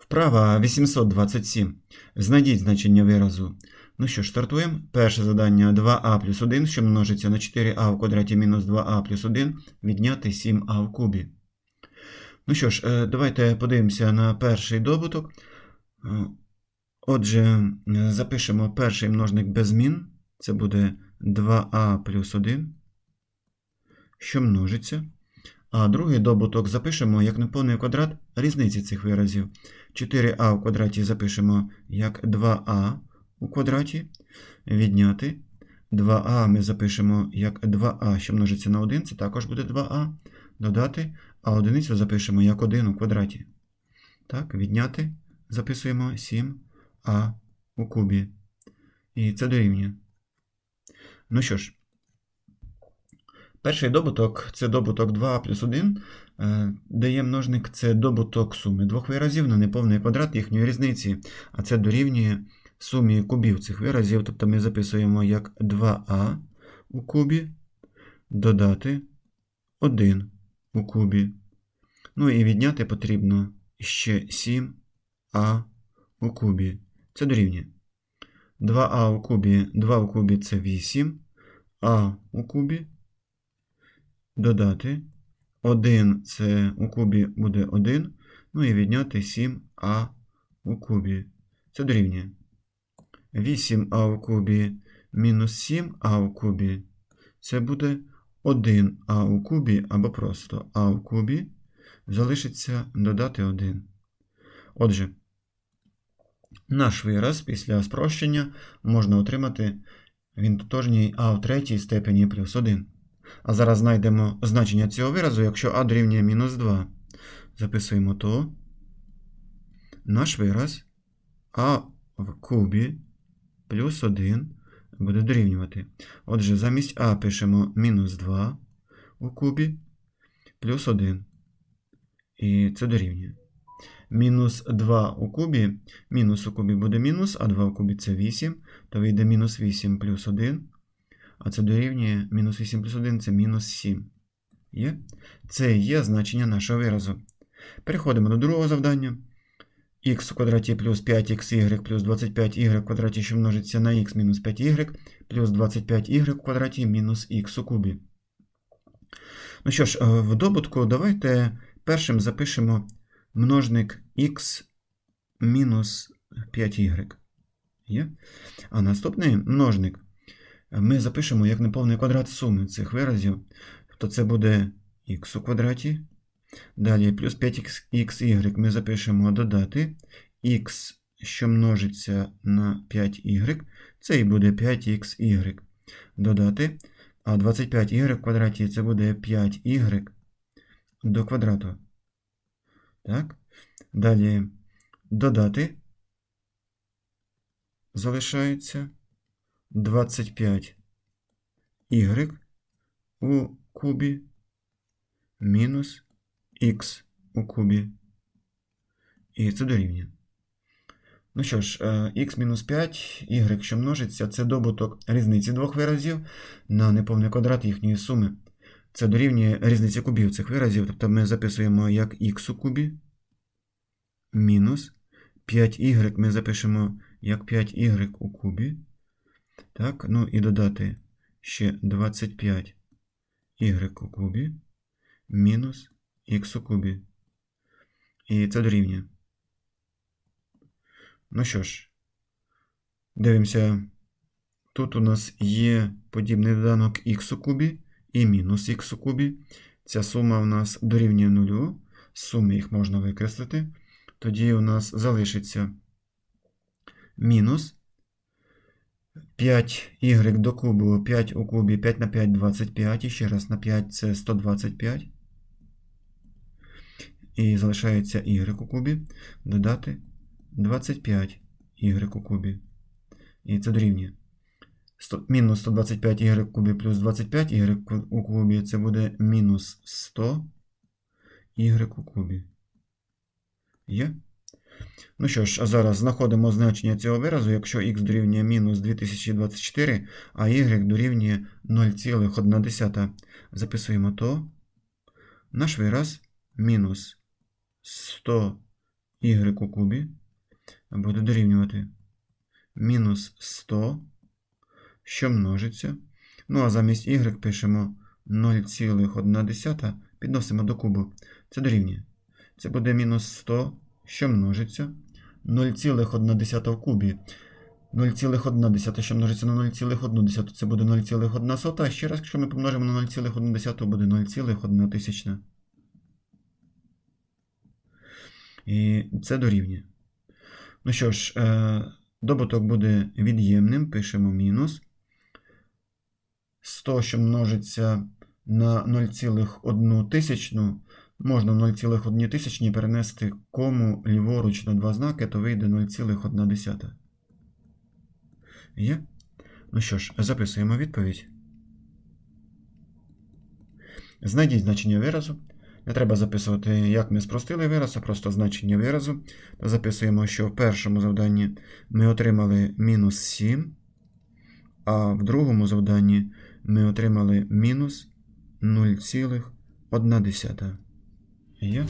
Вправа 827. Знайдіть значення виразу. Ну що ж, стартуємо. Перше завдання 2а плюс 1, що множиться на 4а в квадраті мінус 2а плюс 1, відняти 7а в кубі. Ну що ж, е, давайте подивимося на перший добуток. Е, Отже, запишемо перший множник без змін. Це буде 2а плюс 1, що множиться. А другий добуток запишемо як неповний квадрат різниці цих виразів. 4а в квадраті запишемо як 2а у квадраті. Відняти. 2а ми запишемо як 2а, що множиться на 1, це також буде 2а. Додати, а одиницю запишемо як 1 у квадраті. Так, відняти. Записуємо 7а у кубі. І це дорівнює. Ну що ж, перший добуток це добуток 2 плюс 1, е, дає множник це добуток суми двох виразів на неповний квадрат їхньої різниці, а це дорівнює сумі кубів цих виразів, тобто ми записуємо як 2а у кубі, додати 1 у кубі. Ну і відняти потрібно ще 7а у кубі. Це дорівнює. 2а у кубі, 2 у кубі це 8, а у кубі додати 1 це у кубі буде 1, ну і відняти 7а у кубі. Це дорівнює. 8а у кубі мінус 7а у кубі. Це буде 1а у кубі або просто а у кубі. Залишиться додати 1. Отже, наш вираз після спрощення можна отримати він тотожній а в третій степені плюс 1. А зараз знайдемо значення цього виразу, якщо а дорівнює мінус 2. Записуємо то. Наш вираз а в кубі плюс 1 буде дорівнювати. Отже, замість а пишемо мінус 2 у кубі плюс 1. І це дорівнює. Мінус 2 у кубі, мінус у кубі буде мінус, а 2 у кубі це 8, то вийде мінус 8 плюс 1. А це дорівнює мінус 8 плюс 1 це мінус 7. Є? Це є значення нашого виразу. Переходимо до другого завдання. х в квадраті плюс 5xy плюс 25y в квадраті, що множиться на х мінус 5y, плюс 25y в квадраті мінус х у кубі. Ну що ж, е, в добутку давайте першим запишемо множник х мінус 5y. Є? А наступний множник ми запишемо як неповний квадрат суми цих виразів. Тобто це буде х у квадраті. Далі плюс 5xy ми запишемо додати х, що множиться на 5y, це і буде 5xy. Додати. А 25y в квадраті це буде 5y до квадрату. Так. Далі додати залишається 25 y у кубі мінус х у кубі. І це дорівнює. Ну що ж, х мінус 5, y, що множиться, це добуток різниці двох виразів на неповний квадрат їхньої суми. Це дорівнює різниці кубів цих виразів. Тобто ми записуємо як х у кубі мінус 5y ми запишемо як 5y у кубі. Так, ну і додати ще 25 y у кубі мінус х у кубі. І це дорівнює. Ну що ж, дивимося. Тут у нас є подібний доданок х у кубі і мінус х у кубі. Ця сума у нас дорівнює нулю. Суми їх можна викреслити. Тоді у нас залишиться мінус 5y до кубу 5 у кубі 5 на 5 25. І ще раз на 5 це 125. І залишається y у кубі. Додати 25 y у кубі. І це дорівнює. Мінус 125 y в кубі плюс 25 y у кубі. Це буде мінус 100 y у кубі. Є? Ну що ж, а зараз знаходимо значення цього виразу, якщо х дорівнює мінус 2024, а y дорівнює 0,1. Записуємо то. Наш вираз мінус 100 y у кубі буде дорівнювати мінус 100, що множиться. Ну, а замість y пишемо 0,1, підносимо до кубу. Це дорівнює. Це буде мінус 100, що множиться. 0,1 в кубі. 0,1, що множиться на 0,1, це буде 0,1 сота. А ще раз, якщо ми помножимо на 0,1, буде 0,1 тисячна. І це дорівнює. Ну що ж, е, добуток буде від'ємним, пишемо мінус. 100, що множиться на 0,1 тисячну, можна 0,1 тисячні перенести кому ліворуч на два знаки, то вийде 0,1. Є? Ну що ж, записуємо відповідь. Знайдіть значення виразу. Не треба записувати, як ми спростили вираз, а просто значення виразу. Записуємо, що в першому завданні ми отримали мінус 7, а в другому завданні ми отримали мінус 0,1. Venha.